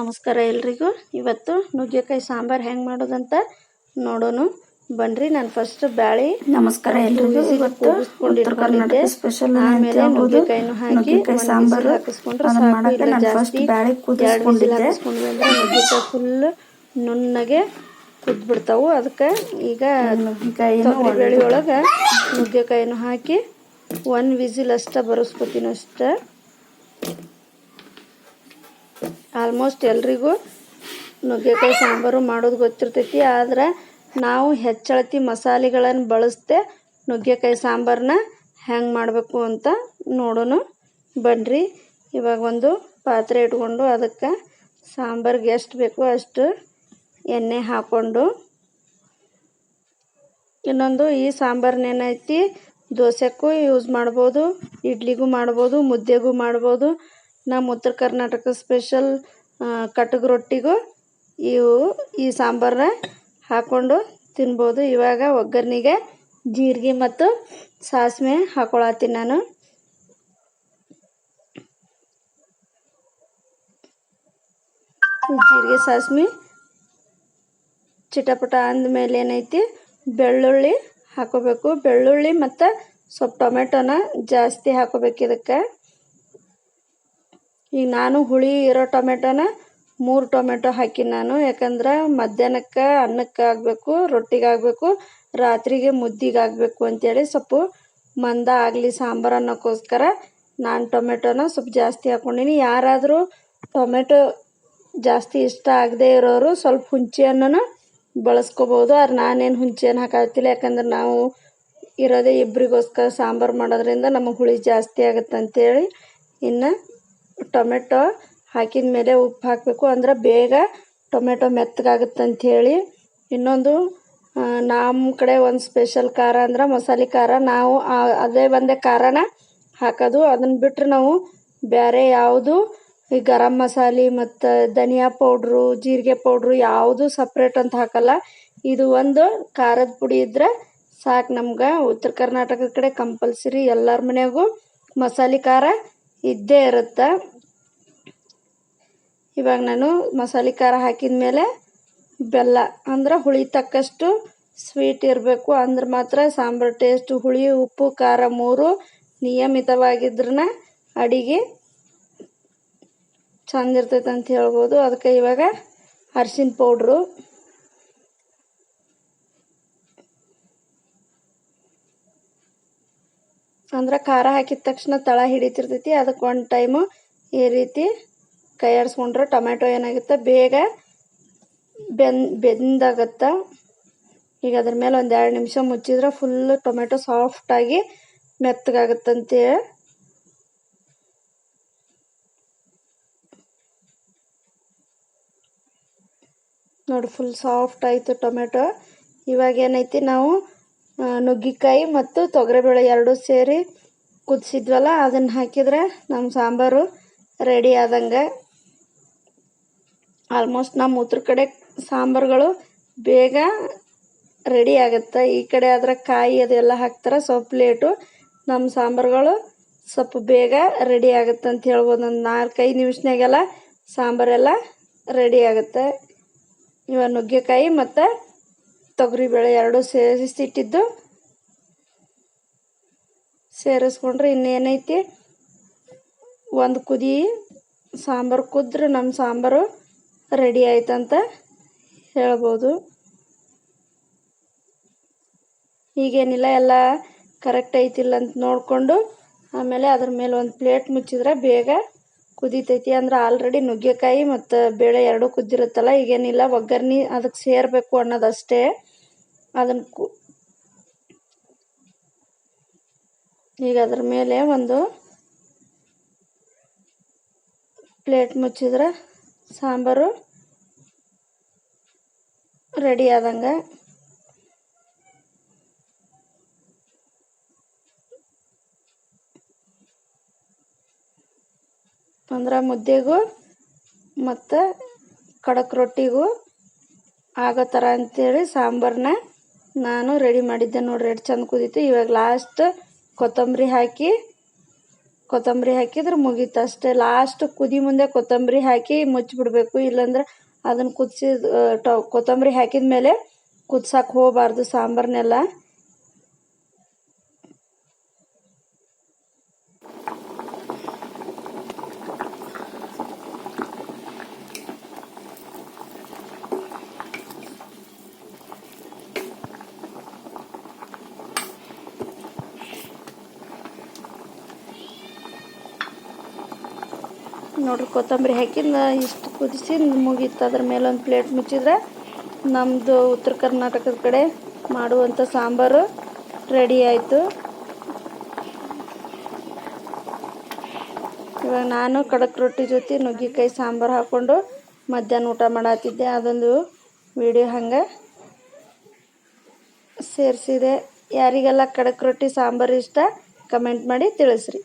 ನಮಸ್ಕಾರ ಎಲ್ರಿಗೂ. ಇವತ್ತು ನುಗ್ಗೆಕಾಯಿ ಸಾಂಬಾರು ಹೆಂಗೆ ಮಾಡೋದಂತ ನೋಡೋಣ ಬನ್ರಿ ನಾನು ಫಸ್ಟ್ ಬ್ಯಾಳಿ ನಮಸ್ಕಾರ ಎಲ್ರಿಗೂ. ಇವತ್ತು ಉತ್ತರ ಕರ್ನಾಟಕ ಸ್ಪೆಷಲ್ ಆಮೇಲೆ ನುಗ್ಗೆಕಾಯಿನೂ ಹಾಕಿ ಸಾಂಬಾರು ಹಾಕಿಸ್ಕೊಂಡ್ರೆ ಸಾಕು. ನಾನು ಫಸ್ಟ್ ಜಾಸ್ತಿ ಬ್ಯಾಳಿ ಎರಡು ಕುದಿಸ್ಕೊಂಡಿದ್ದೆ. ಹಾಕಿಸ್ಕೊಂಡ್ವಿ ಅಂದ್ರೆ ನುಗ್ಗೆಕಾಯಿ ಫುಲ್ ನುಣ್ಣಗೆ ಕುದ್ಬಿಡ್ತಾವು. ಅದಕ್ಕೆ ಈಗ ನುಗ್ಗೆಕಾಯಿ ತೊಗರಿಬೇಳೆ ಒಳಗೆ ನುಗ್ಗೆಕಾಯಿನೂ ಹಾಕಿ ಒಂದು ವಿಸಿಲ್ ಅಷ್ಟ ಬರೆಸ್ಕೊತೀನಿ ಅಷ್ಟ. ಆಲ್ಮೋಸ್ಟ್ ಎಲ್ರಿಗೂ ನುಗ್ಗೆಕಾಯಿ ಸಾಂಬಾರು ಮಾಡೋದು ಗೊತ್ತಿರ್ತೈತಿ, ಆದ್ರೆ ನಾವು ಹೆಚ್ಚಳತಿ ಮಸಾಲೆಗಳನ್ನು ಬಳಸ್ದೆ ನುಗ್ಗೆಕಾಯಿ ಸಾಂಬಾರನ್ನ ಹೆಂಗೆ ಮಾಡಬೇಕು ಅಂತ ನೋಡೋಣ ಬನ್ರಿ. ಇವಾಗ ಒಂದು ಪಾತ್ರೆ ಇಟ್ಕೊಂಡು ಅದಕ್ಕೆ ಸಾಂಬಾರಿಗೆ ಎಷ್ಟು ಬೇಕೋ ಅಷ್ಟು ಎಣ್ಣೆ ಹಾಕ್ಕೊಂಡು, ಇನ್ನೊಂದು ಈ ಸಾಂಬಾರನ್ನೇನೈತಿ ದೋಸೆಕ್ಕೂ ಯೂಸ್ ಮಾಡ್ಬೋದು, ಇಡ್ಲಿಗೂ ಮಾಡ್ಬೋದು, ಮುದ್ದೆಗೂ ಮಾಡ್ಬೋದು ನಮ್ಮ ಉತ್ತರ ಕರ್ನಾಟಕ ಸ್ಪೆಷಲ್ ಕಟಕ್ ರೊಟ್ಟಿಗೂ ಇವು ಈ ಸಾಂಬಾರನ್ನ ಹಾಕ್ಕೊಂಡು ತಿನ್ಬೋದು. ಇವಾಗ ಒಗ್ಗರಣೆಗೆ ಜೀರಿಗೆ ಮತ್ತು ಸಾಸಿವೆ ಹಾಕೊಳತ್ತೀನಿ ನಾನು. ಜೀರಿಗೆ, ಸಾಸಿವೆ ಚಿಟಪಟ ಅಂದಮೇಲೆ ಏನೈತಿ? ಬೆಳ್ಳುಳ್ಳಿ ಹಾಕೋಬೇಕು. ಬೆಳ್ಳುಳ್ಳಿ ಮತ್ತು ಸ್ವಲ್ಪ ಟೊಮೆಟೊನ ಜಾಸ್ತಿ ಹಾಕೋಬೇಕು ಇದಕ್ಕೆ. ಈಗ ನಾನು ಹುಳಿ ಇರೋ ಟೊಮೆಟೊನ ಮೂರು ಟೊಮೆಟೊ ಹಾಕಿನಿ ನಾನು. ಯಾಕಂದ್ರೆ ಮಧ್ಯಾಹ್ನಕ್ಕೆ ಅನ್ನಕ್ಕೆ ಆಗಬೇಕು, ರೊಟ್ಟಿಗೆ ಆಗಬೇಕು, ರಾತ್ರಿಗೆ ಮುದ್ದಿಗೆ ಆಗಬೇಕು ಅಂತೇಳಿ ಸ್ವಲ್ಪ ಮಂದ ಆಗಲಿ ಸಾಂಬಾರು ಅನ್ನೋಕ್ಕೋಸ್ಕರ ನಾನು ಟೊಮೆಟೊನ ಸ್ವಲ್ಪ ಜಾಸ್ತಿ ಹಾಕ್ಕೊಂಡಿನಿ ಯಾರಾದರೂ ಟೊಮೆಟೊ ಜಾಸ್ತಿ ಇಷ್ಟ ಆಗದೆ ಇರೋರು ಸ್ವಲ್ಪ ಹುಂಚೆ ಹಣ್ಣನ್ನ ಬಳಸ್ಕೋಬೋದು. ಆದ್ರೆ ನಾನೇನು ಹುಂಚೆ ಹಣ್ಣು ಹಾಕತ್ತಿಲ್ಲ ಯಾಕಂದ್ರೆ ನಾವು ಇರೋದೇ ಇಬ್ಬರಿಗೋಸ್ಕರ ಸಾಂಬಾರು ಮಾಡೋದ್ರಿಂದ ನಮಗೆ ಹುಳಿ ಜಾಸ್ತಿ ಆಗುತ್ತೆ ಅಂತೇಳಿ ಇನ್ನು ಟೊಮೆಟೊ ಹಾಕಿದ ಮೇಲೆ ಉಪ್ಪು ಹಾಕಬೇಕು. ಅಂದ್ರೆ ಬೇಗ ಟೊಮೆಟೊ ಮೆತ್ತಗಾಗುತ್ತೆ ಹೇಳಿ. ಇನ್ನೊಂದು ನಮ್ಮ ಕಡೆ ಒಂದು ಸ್ಪೆಷಲ್ ಖಾರ ಅಂದ್ರೆ ಮಸಾಲೆ ಖಾರ. ನಾವು ಅದೇ ಒಂದೇ ಖಾರನ ಹಾಕೋದು. ಅದನ್ನು ಬಿಟ್ಟರೆ ನಾವು ಬೇರೆ ಯಾವುದು ಈ ಗರಂ ಮಸಾಲೆ ಮತ್ತು ಧನಿಯಾ ಪೌಡ್ರು ಜೀರಿಗೆ ಪೌಡ್ರು ಯಾವುದು ಸಪ್ರೇಟ್ ಅಂತ ಹಾಕಲ್ಲ. ಇದು ಒಂದು ಖಾರದ ಪುಡಿ ಇದ್ರೆ ಸಾಕು ನಮ್ಗೆ. ಉತ್ತರ ಕರ್ನಾಟಕದ ಕಡೆ ಕಂಪಲ್ಸರಿ ಎಲ್ಲರ ಮನೆಗೂ ಮಸಾಲೆ ಖಾರ ಇದ್ದೇ ಇರುತ್ತೆ. ಇವಾಗ ನಾನು ಮಸಾಲೆ ಖಾರ ಹಾಕಿದ ಮೇಲೆ ಬೆಲ್ಲ, ಅಂದ್ರೆ ಹುಳಿ ತಕ್ಕಷ್ಟು ಸ್ವೀಟ್ ಇರಬೇಕು. ಅಂದ್ರೆ ಮಾತ್ರ ಸಾಂಬಾರು ಟೇಸ್ಟ್ ಹುಳಿ, ಉಪ್ಪು, ಖಾರ ಮೂರು ನಿಯಮಿತವಾಗಿದ್ರನ ಅಡಿಗೆ ಚಂದ ಇರ್ತೈತೆ ಅಂತ ಹೇಳ್ಬೋದು. ಅದಕ್ಕೆ ಇವಾಗ ಅರ್ಶಿನ ಪೌಡ್ರು ಅಂದ್ರೆ ಖಾರ ಹಾಕಿದ ತಕ್ಷಣ ತಳ ಹಿಡಿತಿರ್ತೈತಿ. ಅದಕ್ಕೆ ಒಂದು ಟೈಮು ಈ ರೀತಿ ಕೈ ಆಡಿಸ್ಕೊಂಡ್ರೆ ಟೊಮೆಟೊ ಏನಾಗುತ್ತೆ, ಬೇಗ ಬೆನ್ ಬೆಂದಾಗತ್ತೆ. ಈಗ ಅದ್ರ ಮೇಲೆ ಒಂದು ಎರಡು ನಿಮಿಷ ಮುಚ್ಚಿದ್ರೆ ಫುಲ್ ಟೊಮೆಟೊ ಸಾಫ್ಟಾಗಿ ಮೆತ್ತಗಾಗತ್ತಂತೆ ನೋಡಿ ಫುಲ್ ಸಾಫ್ಟ್ ಆಯಿತು ಟೊಮೆಟೊ ಇವಾಗ ಏನೈತಿ ನಾವು ನುಗ್ಗಿಕಾಯಿ ಮತ್ತು ತೊಗರಿಬೇಳೆ ಎರಡೂ ಸೇರಿ ಕುದಿಸಿದ್ವಲ್ಲ, ಅದನ್ನು ಹಾಕಿದ್ರೆ ನಮ್ಮ ಸಾಂಬಾರು ರೆಡಿ ಆದಂಗೆ. ಆಲ್ಮೋಸ್ಟ್ ನಮ್ಮ ಉತ್ತರ ಕಡೆ ಸಾಂಬಾರುಗಳು ಬೇಗ ರೆಡಿ ಆಗುತ್ತೆ. ಈ ಕಡೆ ಆದ್ರೆ ಕಾಯಿ ಅದೆಲ್ಲ ಹಾಕ್ತಾರೆ, ಸ್ವಲ್ಪ ಲೇಟು ನಮ್ಮ ಸಾಂಬಾರುಗಳು ಸ್ವಲ್ಪ ಬೇಗ ರೆಡಿ ಆಗುತ್ತೆ ಅಂತ ಹೇಳ್ಬೋದು. ಒಂದು ನಾಲ್ಕೈದು ನಿಮಿಷನಾಗೆಲ್ಲ ಸಾಂಬಾರೆಲ್ಲ ರೆಡಿ ಆಗುತ್ತೆ. ಇವಾಗ ನುಗ್ಗೆಕಾಯಿ ಮತ್ತು ತೊಗರಿಬೇಳೆ ಎರಡು ಸೇರಿಸಿಟ್ಟಿದ್ದು. ಸೇರಿಸ್ಕೊಂಡ್ರೆ ಇನ್ನೇನೈತಿ? ಒಂದು ಕುದಿ ಸಾಂಬಾರು ಕುದ್ರೆ ನಮ್ಮ ಸಾಂಬಾರು ರೆಡಿ ಆಯ್ತಂತ ಹೇಳ್ಬೋದು. ಈಗೇನಿಲ್ಲ, ಎಲ್ಲ ಕರೆಕ್ಟ್ ಐತಿಲ್ಲ ಅಂತ ನೋಡಿಕೊಂಡು ಆಮೇಲೆ ಅದ್ರ ಮೇಲೆ ಒಂದು ಪ್ಲೇಟ್ ಮುಚ್ಚಿದ್ರೆ ಬೇಗ ಕುದೀತೈತಿ. ಅಂದ್ರೆ ಆಲ್ರೆಡಿ ನುಗ್ಗೆಕಾಯಿ ಮತ್ತು ಬೇಳೆ ಎರಡೂ ಕುದ್ದಿರುತ್ತಲ್ಲ, ಈಗೇನಿಲ್ಲ, ಒಗ್ಗರ್ಣೆ ಅದಕ್ಕೆ ಸೇರಬೇಕು ಅನ್ನೋದಷ್ಟೇ. ಅದನ್ನು ಕು ಈಗ ಅದ್ರ ಮೇಲೆ ಒಂದು ಪ್ಲೇಟ್ ಮುಚ್ಚಿದ್ರೆ ಸಾಂಬಾರು ರೆಡಿ ಆದಂಗೆ. ಅಂದ್ರೆ ಮುದ್ದೆಗೂ ಮತ್ತು ಖಡಕ್ ರೊಟ್ಟಿಗೂ ಆಗೋ ಥರ ಅಂತೇಳಿ ಸಾಂಬಾರನ್ನ ನಾನು ರೆಡಿ ಮಾಡಿದ್ದೆ ನೋಡ್ರಿ, ಎಷ್ಟು ಚಂದ ಕುದೀತು. ಇವಾಗ ಲಾಸ್ಟ್ ಕೊತ್ತಂಬರಿ ಹಾಕಿ, ಕೊತ್ತಂಬರಿ ಹಾಕಿದ್ರೆ ಮುಗೀತು ಅಷ್ಟೇ. ಲಾಸ್ಟ್ ಕುದಿ ಮುಂದೆ ಕೊತ್ತಂಬರಿ ಹಾಕಿ ಮುಚ್ಚಿಬಿಡ್ಬೇಕು ಇಲ್ಲಾಂದ್ರೆ ಅದನ್ನು ಕುದಿಸಿದ ಟ, ಕೊತ್ತಂಬರಿ ಹಾಕಿದ ಮೇಲೆ ಕುದ್ಸಕ್ಕೆ ಹೋಗಬಾರ್ದು ಸಾಂಬಾರನ್ನೆಲ್ಲ ನೋಡ್ರಿ, ಕೊತ್ತಂಬರಿ ಹಾಕಿಂದ ಇಷ್ಟು ಕುದಿಸಿ, ಮುಗೀತು ಅದ್ರ ಮೇಲೆ ಒಂದು ಪ್ಲೇಟ್ ಮುಚ್ಚಿದ್ರೆ ನಮ್ಮದು ಉತ್ತರ ಕರ್ನಾಟಕದ ಕಡೆ ಮಾಡುವಂಥ ಸಾಂಬಾರು ರೆಡಿ ಆಯಿತು. ಇವಾಗ ನಾನು ಕಡಕ್ ರೊಟ್ಟಿ ಜೊತೆ ನುಗ್ಗಿಕಾಯಿ ಸಾಂಬಾರು ಹಾಕ್ಕೊಂಡು ಮಧ್ಯಾಹ್ನ ಊಟ ಮಾಡತ್ತಿದ್ದೆ ಅದೊಂದು ವಿಡಿಯೋ ಹಂಗೆ ಸೇರಿಸಿದೆ. ಯಾರಿಗೆಲ್ಲ ಕಡಕ್ ರೊಟ್ಟಿ ಸಾಂಬಾರು ಇಷ್ಟ ಕಮೆಂಟ್ ಮಾಡಿ ತಿಳಿಸ್ರಿ.